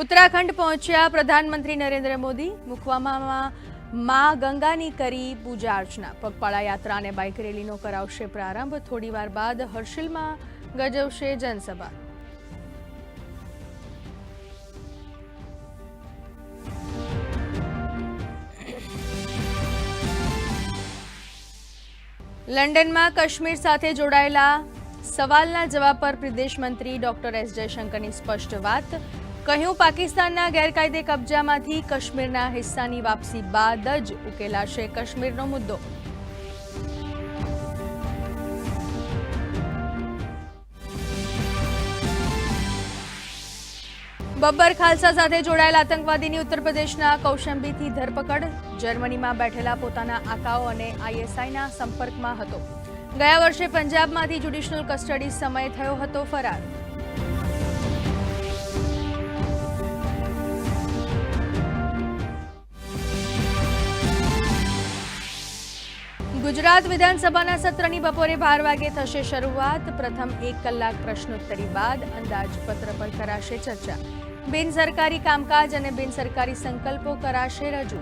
ઉત્તરાખંડ પહોંચ્યા પ્રધાનમંત્રી નરેન્દ્ર મોદી. મુખવામાં માં ગંગાની કરી પૂજા અર્ચના. પગપાળા યાત્રા અને બાઇક રેલીનો કરાવશે પ્રારંભ. થોડીવાર બાદ હર્ષિલમાં ગજવશે જનસભા. લંડનમાં કાશ્મીર સાથે જોડાયેલા સવાલના જવાબ પર વિદેશ મંત્રી ડોક્ટર એસ જયશંકરની સ્પષ્ટ વાત. કહ્યું, પાકિસ્તાનના ગેરકાયદે કબજામાંથી કાશ્મીરના હિસ્સાની વાપસી બાદ જ ઉકેલાશે કાશ્મીરનો મુદ્દો. બબ્બર ખાલસા સાથે જોડાયેલ આતંકવાદીની ઉત્તર પ્રદેશના કૌશંબીથી ધરપકડ. જર્મનીમાં બેઠેલા પોતાના આકાઓ અને આઈએસઆઈના સંપર્કમાં હતો. ગયા વર્ષે પંજાબમાંથી જ્યુડિશનલ કસ્ટડી સમય થયો હતો ફરાર. ગુજરાત વિધાનસભાના સત્રની બપોરે બાર વાગે થશે શરૂઆત. પ્રથમ એક કલાક પ્રશ્નોત્તરી બાદ અંદાજપત્ર પર કરાશે ચર્ચા. બિનસરકારી કામકાજ અને બિનસરકારી સંકલ્પો કરાશે રજૂ.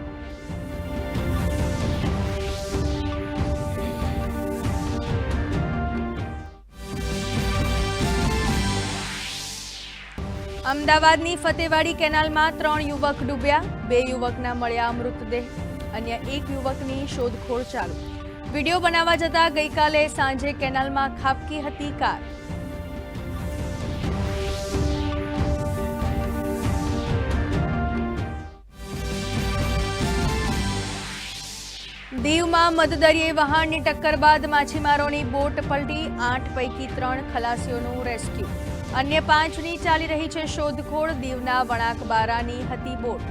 અમદાવાદની ફતેવાડી કેનાલમાં ત્રણ યુવક ડૂબ્યા. બે યુવકના મળ્યા મૃતદેહ. અન્ય એક યુવકની શોધખોળ ચાલુ. વીડિયો બનાવવા જતા ગઈકાલે સાંજે કેનાલમાં ખાબકી હતી કાર. દીવમાં મધદરિયે વહાણની ટક્કર બાદ માછીમારોની બોટ પલટી, આઠ પૈકી ત્રણ ખલાસીઓનું રેસ્ક્યુ. અન્ય પાંચની ચાલી રહી છે શોધખોળ, દીવના વણાકબારાની હતી બોટ.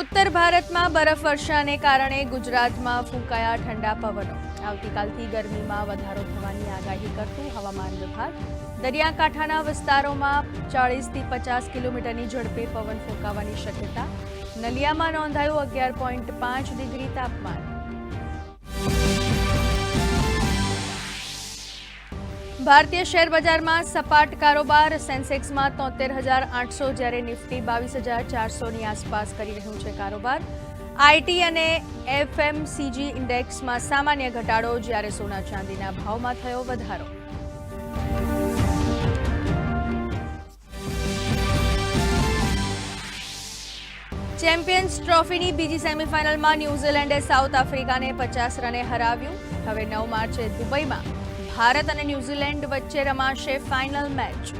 ઉત્તર ભારતમાં બરફવર્ષાને કારણે ગુજરાતમાં ફૂંકાયા ઠંડા પવનો. આવતીકાલથી ગરમીમાં વધારો થવાની આગાહી કરતું હવામાન વિભાગ. દરિયાકાંઠાના વિસ્તારોમાં ચાળીસથી પચાસ કિલોમીટરની ઝડપે પવન ફૂંકાવાની શક્યતા. નલિયામાં નોંધાયું અગિયાર પોઈન્ટ પાંચ ડિગ્રી તાપમાન. ભારતીય શેર બજારમાં સપાટ કારોબાર સેન્સેક્સમાં તોતેર હજાર આઠસો, જ્યારે નિફ્ટી બાવીસ હજાર ચારસોની આસપાસ કરી રહ્યું છે કારોબાર. આઈટી અને એફએમસીજી ઇન્ડેક્સમાં સામાન્ય ઘટાડો, જ્યારે સોના ચાંદીના ભાવમાં થયો વધારો. ચેમ્પિયન્સ ટ્રોફીની બીજી સેમીફાઇનલમાં ન્યૂઝીલેન્ડે સાઉથ આફ્રિકાને પચાસ રને હરાવ્યું. હવે નવ માર્ચે દુબઈમાં ભારત અને ન્યૂઝીલેન્ડ વચ્ચે રમાશે ફાઇનલ મેચ